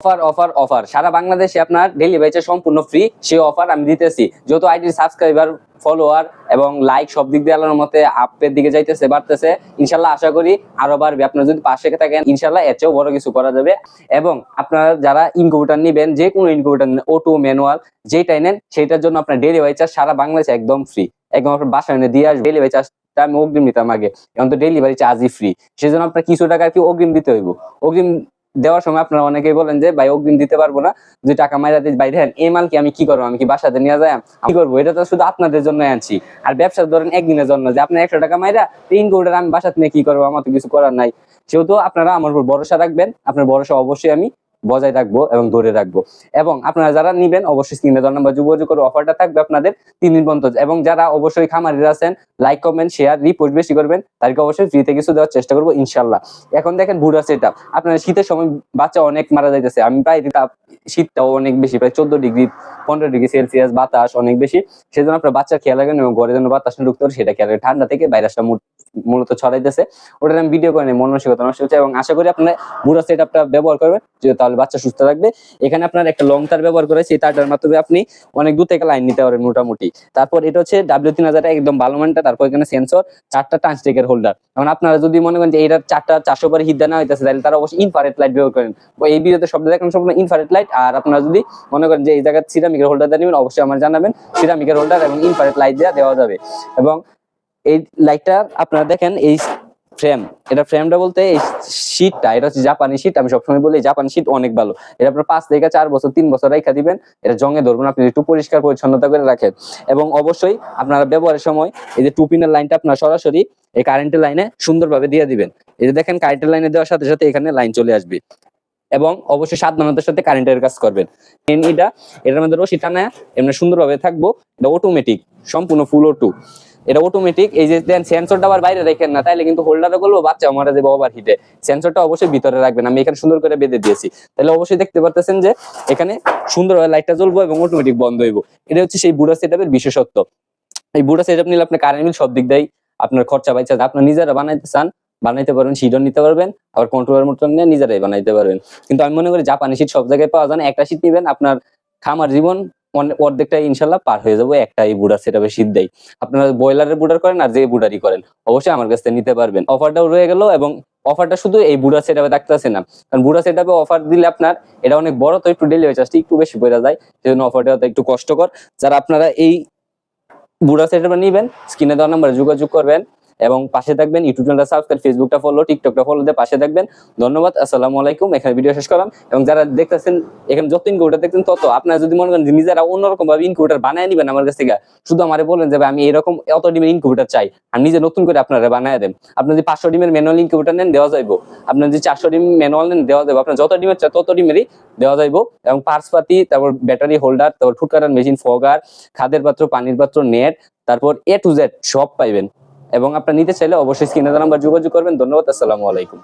Offer offer offer সারা বাংলাদেশে আপনার charge সম্পূর্ণ ফ্রি সেই অফার আমি দিতেছি। যেহেতু আইডির সাবস্ক্রাইবার ফলোয়ার এবং লাইক সব দিক দিয়ে আলোর মতে আপের দিকে যাইতেছে, বাড়তেছে ইনশাল্লাহ আশা করি আরও বাড়বে। আপনারা যদি পাশে থাকেন ইনশাল্লাহ এর চেয়েও বড় কিছু করা যাবে। এবং আপনারা যারা ইনকিউবেটার নিবেন যে কোনো ইনকিউবেটার অটো ম্যানুয়াল যেটাই নেন সেটার জন্য আপনার ডেলিভারি চার্জ সারা বাংলাদেশে একদম ফ্রি একদম আপনার বাসায় এনে দিয়ে আসবে। ডেলিভারি চার্জটা আমি অগ্রিম নিতাম আগে। এখন তো ডেলিভারি চার্জই ফ্রি সেজন্য আপনার কিছু টাকা কি অগ্রিম দিতে হইব। অগ্রিম দেওয়ার সময় আপনারা অনেকেই বলেন যে, ভাই, অগ্রিম দিতে পারব না। যে টাকা মাইরা দিয়ে ভাই, দেখেন, এই মাল কি আমি কি করব? আমি কি বাসাতে নিয়ে যাই? কি করব? এটা তো শুধু আপনাদের জন্য আনছি। আর ব্যবসা ধরেন একদিনের জন্য, যে আপনার একশো টাকা মাইরা তিন কোটার আমি বাসাতে নিয়ে কি করব? আমার তো কিছু করার নাই। সেহেতু আপনারা আমার উপর ভরসা রাখবেন। আপনার ভরসা অবশ্যই আমি বজায় রাখব এবং ধরে রাখব। এবং আপনারা যারা নিবেন, অবশ্যই স্ক্রিনে দেওয়ার নাম্বার যোগাযোগ করে অফারটা থাকবে আপনাদের তিন দিন পর্যন্ত। এবং যারা অবশ্যই খামারিরা আছেন লাইক কমেন্ট শেয়ার রিপোস্ট বেশি করবেন, তাদেরকে অবশ্যই ফ্রিতে কিছু দেওয়ার চেষ্টা করব, ইনশাল্লাহ। এখন দেখেন বুড়া সেট আপ আপনার শীতের সময় বাচ্চা অনেক মারা যাইতেছে। আমি প্রায় শীতটাও অনেক বেশি, প্রায় চোদ্দ ডিগ্রি, পনেরো ডিগ্রি সেলসিয়াস, বাতাস অনেক বেশি। সেজন্য আপনার বাচ্চা খেয়াল রাখবেন এবং ঘরে যেন বাতাস ঢুকতে পারে, সেটা খেয়াল রাখবেন ঠান্ডা থেকে ভাইরাসটা মূলত ছড়াইতেছে। ওটা আমি ভিডিও করে মানসিকতা নষ্ট হচ্ছে এবং আশা করি আপনারা বুড়া সেট আপটা ব্যবহার করবেন তাহলে বাচ্চা সুস্থ থাকবে। এখানে আপনার একটা লং তার ব্যবহার করেছি এই তারটার মাধ্যমে আপনি অনেক দূর থেকে লাইন নিতে পারেন মোটামুটি। তারপর এটা হচ্ছে ডাব্লিউ তিন হাজার একদম ভালো মানটা তারপর এখানে সেন্সর চারটা টাচটেকের হোল্ডার এখন আপনারা যদি মনে করেন যে এটা চারটা চারশো পরে হিদ্দা না হইতেছে, তাহলে তারা অবশ্যই ইনফারেট লাইট ব্যবহার করেন। এই ভিডিওতে সব দেখেন সম্পূর্ণ ইনফারেট লাইট আর আপনারা যদি মনে করেন যে এই জায়গায় সিরামিকের হোল্ডার নেবেন, অবশ্যই আমার জানাবেন। সিরামিকের হোল্ডার এবং ইনফারেট লাইট দেওয়া যাবে। এবং এই লাইটটা আপনারা দেখেন, এই ফ্রেম এটা ফ্রেমটা বলতে এই শীটটা এটা হচ্ছে জাপানি শীট আমি সবসময় বলি জাপানি শীট অনেক ভালো। এটা আপনার পাঁচ থেকে চার বছর, তিন বছর রেখা দিবেন, এটা জঙ্গে ধরবেন, আপনি একটু পরিষ্কার পরিচ্ছন্নতা করে রাখেন। এবং অবশ্যই আপনারা ব্যবহারের সময় এই যে টুপিনের লাইনটা আপনার সরাসরি এই কারেন্টের লাইনে সুন্দরভাবে দিয়ে দিবেন। এই যে দেখেন কারেন্টের লাইনে দেওয়ার সাথে সাথে এখানে লাইন চলে আসবে। এবং অবশ্যই সাবধানতার সাথে কারেন্টের কাজ করবেন। এটা, এটার মধ্যে রশি টানা এমনি সুন্দরভাবে থাকব, এটা অটোমেটিক সম্পূর্ণ ফুল অটো এটা অটোমেটিক এই যে দেন সেন্সরটা আবার বাইরে রাখেন না, তাইলে কিন্তু হোল্ডারে করব বাচ্চা মারা যাবে ওভার হিটে সেন্সরটা অবশ্যই ভিতরে রাখবেন, আমি এখানে সুন্দর করে বেঁধে দিয়েছি। তাহলে অবশ্যই দেখতে পারতেছেন যে এখানে সুন্দরভাবে লাইটটা জ্বলবো এবং অটোমেটিক বন্ধ হইব। এটা হচ্ছে সেই বুড়া সেটআপের বিশেষত্ব। এই বুড়া সেটআপ নিলে আপনি কারেন্ট বিল সব দিক দিয়ে আপনার খরচা বাইচা আপনার নিজেরা বানাইতে চান, বানাইতে পারবেন সিডন নিতে পারবেন, আবার কন্ট্রোলার মতন নিয়ে নিজেরাই বানাইতে পারবেন। কিন্তু আমি মনে করি জাপানি শীত সব জায়গায় পাওয়া যায় না। একটা শীত নিবেন, আপনার খামার জীবন অর্ধেকটা ইনশাল্লাহ পার হয়ে যাব একটা এই বুড়ার সেটা শীত দেয় আপনারা ব্রয়লারের বুডার করেন আর যে বুডারই করেন, অবশ্যই আমার কাছ থেকে নিতে পারবেন। অফারটাও রয়ে গেল এবং অফারটা শুধু এই বুড়া সেটাপে থাকতেছে না, কারণ বুড়া সেটাপে অফার দিলে আপনার এটা অনেক বড়, তো একটু ডেলিভারি চার্জটা একটু বেশি পড়ে যায়, সেজন্য অফারটা একটু কষ্টকর। যারা আপনারা এই বুড়া সেটাপে নিবেন স্ক্রিনে দেওয়া নাম্বারে যোগাযোগ করবেন। এবং পাশে থাকবেন ইউটিউব চ্যানেলটা সাবস্ক্রাইব ফেসবুকটা ফলো টিকটকটা ফলো দিয়ে পাশে থাকবেন। ধন্যবাদ, আসসালামু আলাইকুম। এখানে ভিডিও শেষ করলাম। এবং যারা দেখতেছেন, এখানে যত ইনকিউবেটার দেখছেন তত আপনারা যদি মনে করেন যে নিজেরা অন্যরকম ভাবে ইনকিউবেটার বানায় নিবেন আমার কাছ থেকে, শুধু আমারে বলেন যে আমি এরকম এত ডিমের ইনকিউবেটার চাই আর নিজে নতুন করে আপনারা বানায় দেন। আপনি যদি পাঁচশো ডিমের ম্যানুয়াল ইনকিউবেটার নেন, দেওয়া যাইবো। আপনার যদি চারশো ডিম ম্যানুয়াল নেন, দেওয়া যাবে আপনার যত ডিমের চাই, তত ডিমেরই দেওয়া যাইবো। এবং পার্স পাতি, তারপর ব্যাটারি হোল্ডার তারপর ফুটকাটার মেশিন ফগার খাদের পাত্র, পানির পাত্র নেট তারপর এ টু জেড সব পাইবেন। এবং আপনার নিতে চাইলে অবশ্যই স্ক্রিনে নাম্বার যোগাযোগ করবেন। ধন্যবাদ আসসালামু আলাইকুম।